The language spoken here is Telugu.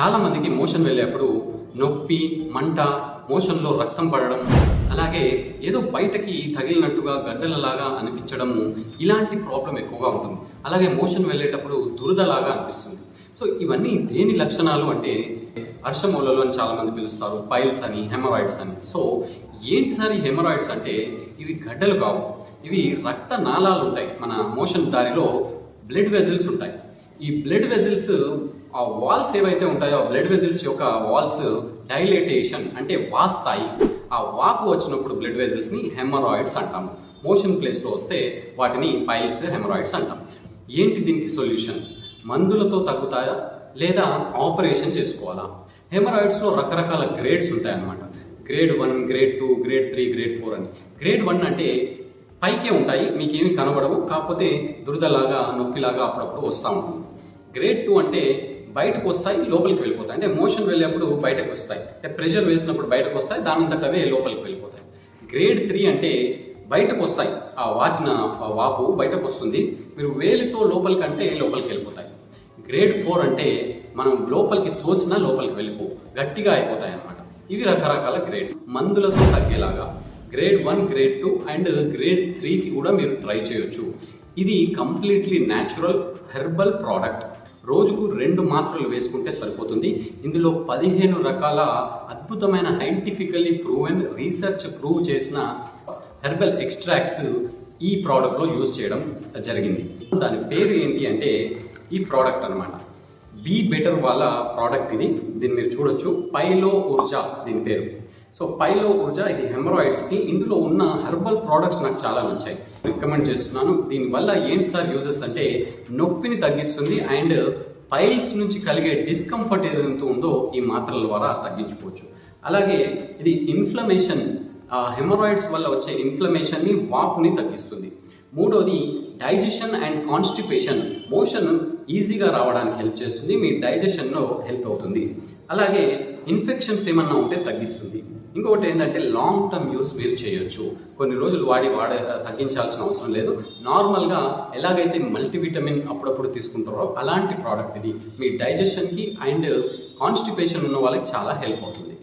చాలా మందికి మోషన్ వెళ్ళేప్పుడు నొప్పి మంట మోషన్లో రక్తం పడడం అలాగే ఏదో బయటకి తగిలినట్టుగా గడ్డలలాగా అనిపించడము ఇలాంటి ప్రాబ్లం ఎక్కువగా ఉంటుంది. అలాగే మోషన్ వెళ్ళేటప్పుడు దురదలాగా అనిపిస్తుంది. సో ఇవన్నీ దేని లక్షణాలు అంటే అర్షమూలలు అని చాలామంది పిలుస్తారు పైల్స్ అని హెమరాయిడ్స్ అని. సో ఏంటి సార్ ఈ హెమరాయిడ్స్ అంటే? ఇవి గడ్డలు కావు. ఇవి రక్త నాళాలు ఉంటాయి మన మోషన్ దారిలో బ్లడ్ వెజిల్స్ ఉంటాయి. ఈ బ్లడ్ వెజిల్స్ ఆ వాల్స్ ఏవైతే ఉంటాయో ఆ బ్లడ్ వెజిల్స్ యొక్క వాల్స్ డైలేటేషన్ అంటే వాస్తాయి ఆ వాపు వచ్చినప్పుడు బ్లడ్ వెజిల్స్ని హెమరాయిడ్స్ అంటాము. మోషన్ ప్లేస్లో వస్తే వాటిని పైల్స్ హెమరాయిడ్స్ అంటాం. ఏంటి దీనికి సొల్యూషన్ మందులతో తగ్గుతాయా? లేదా ఆపరేషన్ చేసుకోవాలా? హెమరాయిడ్స్లో రకరకాల గ్రేడ్స్ ఉంటాయన్నమాట. Grade one grade two grade three grade four అని. గ్రేడ్ వన్ అంటే పైకే ఉంటాయి మీకేమి కనబడవు. కాకపోతే దురదలాగా నొప్పిలాగా అప్పుడప్పుడు వస్తూ ఉంటుంది గ్రేడ్ టూ అంటే బయటకు వస్తాయి లోపలికి వెళ్ళిపోతాయి. అంటే మోషన్ వెళ్ళేప్పుడు బయటకు వస్తాయి. అంటే ప్రెషర్ వేసినప్పుడు బయటకు వస్తాయి దానంతటవే లోపలికి వెళ్ళిపోతాయి. గ్రేడ్ త్రీ అంటే బయటకు వస్తాయి. ఆ వాచిన ఆ వాపు బయటకు వస్తుంది. మీరు వేలితో లోపలికి అంటే లోపలికి వెళ్ళిపోతాయి. గ్రేడ్ ఫోర్ అంటే మనం లోపలికి తోసినా లోపలికి వెళ్ళిపో. గట్టిగా అయిపోతాయి అన్నమాట. ఇవి రకరకాల గ్రేడ్స్ మందులతో తగ్గేలాగా. Grade one grade two and grade త్రీకి కూడా మీరు ట్రై చేయొచ్చు. ఇది కంప్లీట్లీ న్యాచురల్ హెర్బల్ ప్రోడక్ట్ రోజుకు రెండు మాత్రలు వేసుకుంటే సరిపోతుంది. ఇందులో పదిహేను రకాల అద్భుతమైన సైంటిఫికల్లీ ప్రూవెన్ రీసెర్చ్ ప్రూవ్ చేసిన హెర్బల్ ఎక్స్ట్రాక్ట్స్ ఈ ప్రోడక్ట్లో యూజ్ చేయడం జరిగింది. దాని పేరు ఏంటి అంటే ఈ ప్రోడక్ట్ అన్నమాట. బీ బెటర్ వాళ్ళ ప్రోడక్ట్ ఇది. దీన్ని మీరు చూడొచ్చు. పైలో ఊర్జా దీని పేరు. సో పైలో ఊర్జా ఇది హెమరాయిడ్స్కి ఇందులో ఉన్న హెర్బల్ ప్రోడక్ట్స్ నాకు చాలా నచ్చాయి. రికమెండ్ చేస్తున్నాను. దీనివల్ల ఏంటి సార్ యూజెస్ అంటే నొప్పిని తగ్గిస్తుంది అండ్ పైల్స్ నుంచి కలిగే డిస్కంఫర్ట్ ఏదైతే ఉందో ఈ మాత్రల ద్వారా తగ్గించుకోవచ్చు. అలాగే ఇది ఇన్ఫ్లమేషన్ హెమరాయిడ్స్ వల్ల వచ్చే ఇన్ఫ్లమేషన్ని వాపుని తగ్గిస్తుంది. మూడోది డైజెషన్ అండ్ కాన్స్టిపేషన్ మోషన్ ఈజీగా రావడానికి హెల్ప్ చేస్తుంది మీ డైజెషన్లో హెల్ప్ అవుతుంది. అలాగే ఇన్ఫెక్షన్స్ ఏమన్నా ఉంటే తగ్గిస్తుంది. ఇంకొకటి ఏంటంటే లాంగ్ టర్మ్ యూస్ మీరు చేయొచ్చు. కొన్ని రోజులు వాడి వాడే తగ్గించాల్సిన అవసరం లేదు. నార్మల్గా ఎలాగైతే మల్టీవిటమిన్ అప్పుడప్పుడు తీసుకుంటారో అలాంటి ప్రోడక్ట్ ఇది. మీ డైజెషన్కి అండ్ కాన్స్టిపేషన్ ఉన్న వాళ్ళకి చాలా హెల్ప్ అవుతుంది.